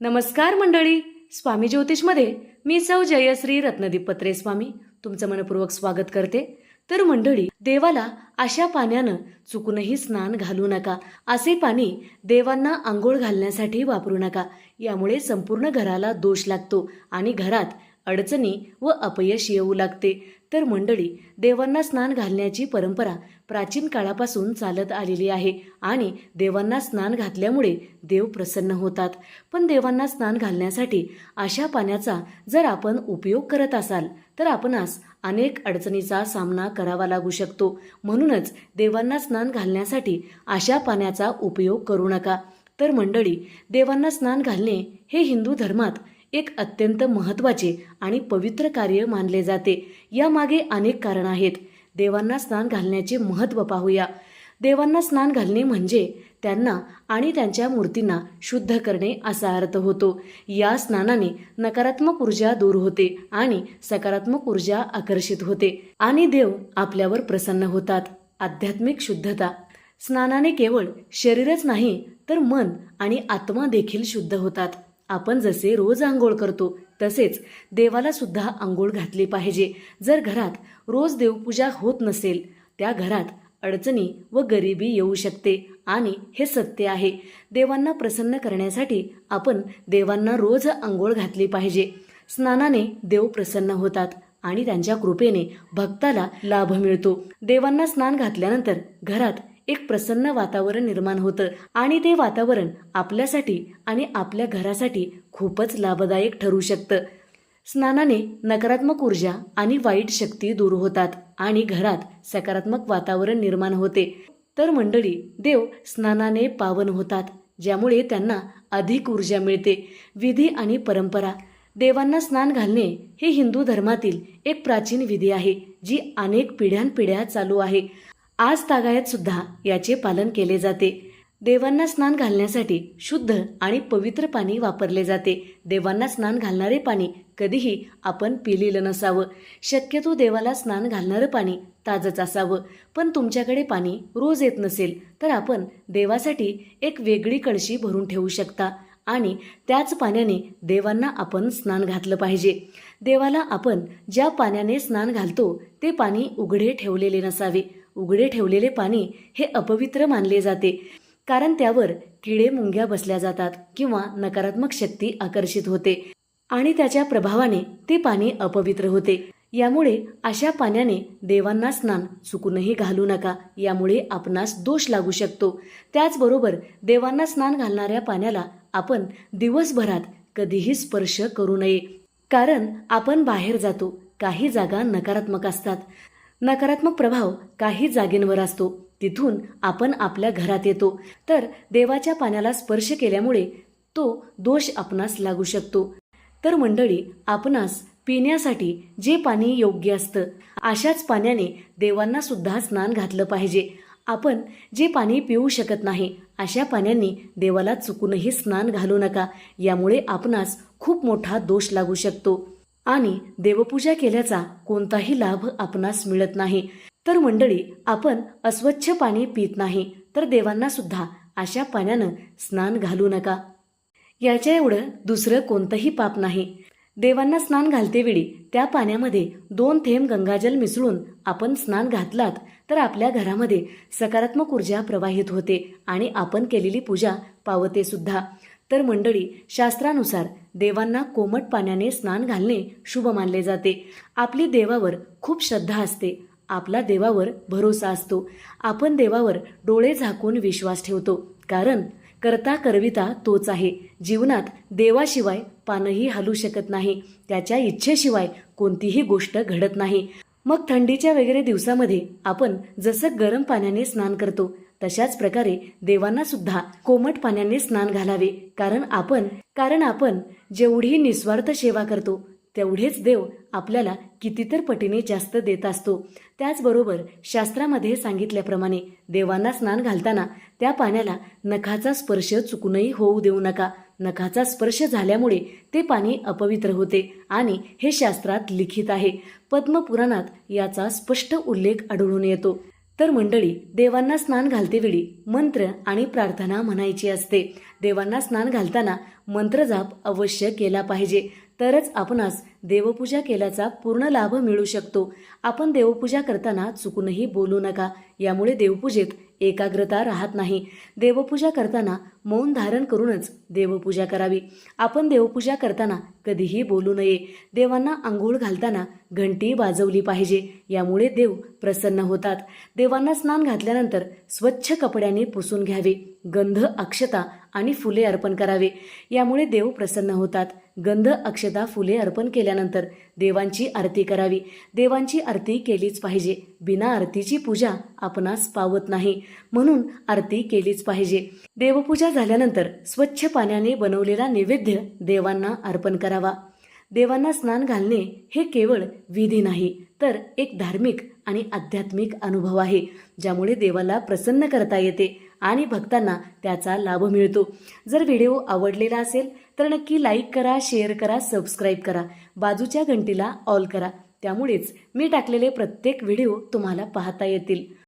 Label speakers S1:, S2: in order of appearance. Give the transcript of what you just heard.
S1: नमस्कार मंडळी स्वामी ज्योतिषमध्ये मी सौ जयश्री रत्नदीप पत्रे स्वामी तुमचं मनपूर्वक स्वागत करते. तर मंडळी देवाला अशा पाण्यानं चुकूनही स्नान घालू नका असे पाणी देवांना आंघोळ घालण्यासाठी वापरू नका. यामुळे संपूर्ण घराला दोष लागतो आणि घरात अडचणी व अपयश येऊ लागते. तर मंडळी देवांना स्नान घालण्याची परंपरा प्राचीन काळापासून चालत आलेली आहे आणि देवांना स्नान घातल्यामुळे देव प्रसन्न होतात. पण देवांना स्नान घालण्यासाठी अशा पाण्याचा जर आपण उपयोग करत असाल तर आपणास अनेक अडचणीचा सामना करावा लागू शकतो. म्हणूनच देवांना स्नान घालण्यासाठी अशा पाण्याचा उपयोग करू नका. तर मंडळी देवांना स्नान घालणे हे हिंदू धर्मात एक अत्यंत महत्त्वाचे आणि पवित्र कार्य मानले जाते. यामागे अनेक कारण आहेत. देवांना स्नान घालण्याचे महत्त्व पाहूया. देवांना स्नान घालणे म्हणजे त्यांना आणि त्यांच्या मूर्तींना शुद्ध करणे असा अर्थ होतो. या स्नानाने नकारात्मक ऊर्जा दूर होते आणि सकारात्मक ऊर्जा आकर्षित होते आणि देव आपल्यावर प्रसन्न होतात. आध्यात्मिक शुद्धता. स्नानाने केवळ शरीरच नाही तर मन आणि आत्मा देखील शुद्ध होतात. आपण जसे रोज आंघोळ करतो तसेच देवाला सुद्धा आंघोळ घातली पाहिजे. जर घरात रोज देवपूजा होत नसेल त्या घरात अडचणी व गरिबी येऊ शकते. आणि हे सत्य आहे. देवांना प्रसन्न करण्यासाठी आपण देवांना रोज आंघोळ घातली पाहिजे. स्नानाने देव प्रसन्न होतात आणि त्यांच्या कृपेने भक्ताला लाभ मिळतो. देवांना स्नान घातल्यानंतर घरात एक प्रसन्न वातावरण निर्माण होतं. आणि ते वातावरण आपल्यासाठी आणि आपल्या घरासाठी खूपच लाभदायक ठरू शकतं. स्नानाने नकारात्मक ऊर्जा आणि वाईट शक्ती दूर होतात आणि घरात सकारात्मक वातावरण निर्माण होते. तर मंडळी देव स्नानाने पावन होतात ज्यामुळे त्यांना अधिक ऊर्जा मिळते. विधी आणि परंपरा. देवांना स्नान घालणे हे हिंदू धर्मातील एक प्राचीन विधी आहे जी अनेक पिढ्यानपिढ्या चालू आहे. आज तागायत सुद्धा याचे पालन केले जाते. देवांना स्नान घालण्यासाठी शुद्ध आणि पवित्र पाणी वापरले जाते. देवांना स्नान घालणारे पाणी कधीही आपण पिलेलं नसावं. शक्यतो देवाला स्नान घालणारं पाणी ताजंच असावं. पण तुमच्याकडे पाणी रोज येत नसेल तर आपण देवासाठी एक वेगळी कळशी भरून ठेवू शकता आणि त्याच पाण्याने देवांना आपण स्नान घातलं पाहिजे. देवाला आपण ज्या पाण्याने स्नान घालतो ते पाणी उघडे ठेवलेले नसावे. उघडे ठेवलेले पाणी हे अपवित्र मानले जाते कारण त्यावर किडे मुंग्या बसल्या जातात किंवा नकारात्मक शक्ती आकर्षित होते आणि त्याच्या प्रभावाने ते पाणी अपवित्र होते. यामुळे अशा पाण्याने देवांना स्नान चुकूनही घालू नका यामुळे आपणास दोष लागू शकतो. त्याचबरोबर देवांना स्नान घालणाऱ्या पाण्याला आपण दिवसभरात कधीही स्पर्श करू नये कारण आपण बाहेर जातो काही जागा नकारात्मक असतात. नकारात्मक प्रभाव काही जागेंवर असतो. तिथून आपण आपल्या घरात येतो. तर देवाच्या पाण्याला स्पर्श केल्यामुळे तो दोष आपणास लागू शकतो. तर मंडळी आपणास पिण्यासाठी जे पाणी योग्य असतं अशाच पाण्याने देवांना सुद्धा स्नान घातलं पाहिजे. आपण जे पाणी पिऊ शकत नाही अशा पाण्याने देवाला चुकूनही स्नान घालू नका. यामुळे आपणास खूप मोठा दोष लागू शकतो. आणि देवपूजा केल्याचा कोणताही लाभ आपणास मिळत नाही. तर मंडळी आपण अस्वच्छ पाणी पित नाही तर देवांना सुद्धा अशा पाण्यानं स्नान घालू नका. याच्या एवढं दुसरं कोणतंही पाप नाही. देवांना स्नान घालतेवेळी त्या पाण्यामध्ये दोन थेंब गंगाजल मिसळून आपण स्नान घातलात तर आपल्या घरामध्ये सकारात्मक ऊर्जा प्रवाहित होते आणि आपण केलेली पूजा पावते सुद्धा तर मंडळी शास्त्रानुसार देवांना कोमट पाण्याने स्नान घालणे शुभ मानले जाते. आपली देवावर खूप श्रद्धा असते. आपला देवावर भरोसा असतो. आपण देवावर डोळे झाकून विश्वास ठेवतो. कारण करता करविता तोच आहे. जीवनात देवाशिवाय पानही हलू शकत नाही. त्याच्या इच्छेशिवाय कोणतीही गोष्ट घडत नाही. मग थंडीच्या वगैरे दिवसामध्ये आपण जसं गरम पाण्याने स्नान करतो तशाच प्रकारे देवांना सुद्धा कोमट पाण्याने स्नान घालावे. कारण आपण कारण आपण जेवढी निस्वार्थ सेवा करतो तेवढेच देव आपल्याला कितीतर पटीने जास्त देत असतो. त्याचबरोबर शास्त्रामध्ये सांगितल्याप्रमाणे देवांना स्नान घालताना त्या पाण्याला नखाचा स्पर्श चुकूनही होऊ देऊ नका. नखाचा स्पर्श झाल्यामुळे ते पाणी अपवित्र होते आणि हे शास्त्रात लिखित आहे. पद्मपुराणात याचा स्पष्ट उल्लेख आढळून येतो. तर मंडळी देवांना स्नान घालतेवेळी मंत्र आणि प्रार्थना म्हणायची असते. देवांना स्नान घालताना मंत्रजाप अवश्य केला पाहिजे. तरच आपणास देवपूजा केल्याचा पूर्ण लाभ मिळू शकतो. आपण देवपूजा करताना चुकूनही बोलू नका. यामुळे देवपूजेत एकाग्रता राहत नाही. देवपूजा करताना मौन धारण करूनच देवपूजा करावी. आपण देवपूजा करताना कधीही बोलू नये. देवांना आंघोळ घालताना घंटी वाजवली पाहिजे. यामुळे देव प्रसन्न होतात. देवांना स्नान घातल्यानंतर स्वच्छ कपड्यांनी पुसून घ्यावे. गंध अक्षता आणि फुले अर्पण करावे. यामुळे देव प्रसन्न होतात. गंध अक्षता फुले अर्पण केल्यानंतर देवांची आरती करावी. देवांची आरती केलीच पाहिजे. बिना आरतीची पूजा आपणास पावत नाही. म्हणून आरती केलीच पाहिजे. देवपूजा झाल्यानंतर स्वच्छ पाण्याने बनवलेला नैवेद्य देवांना अर्पण करावा. देवांना स्नान घालणे हे केवळ विधी नाही तर एक धार्मिक आणि आध्यात्मिक अनुभव आहे ज्यामुळे देवाला प्रसन्न करता येते. आणि भक्तांना त्याचा लाभ मिळतो. जर व्हिडिओ आवडलेला असेल तर नक्की लाईक करा शेअर करा सबस्क्राईब करा. बाजूच्या घंटीला ऑल करा. त्यामुळेच मी टाकलेले प्रत्येक व्हिडिओ तुम्हाला पाहता येतील.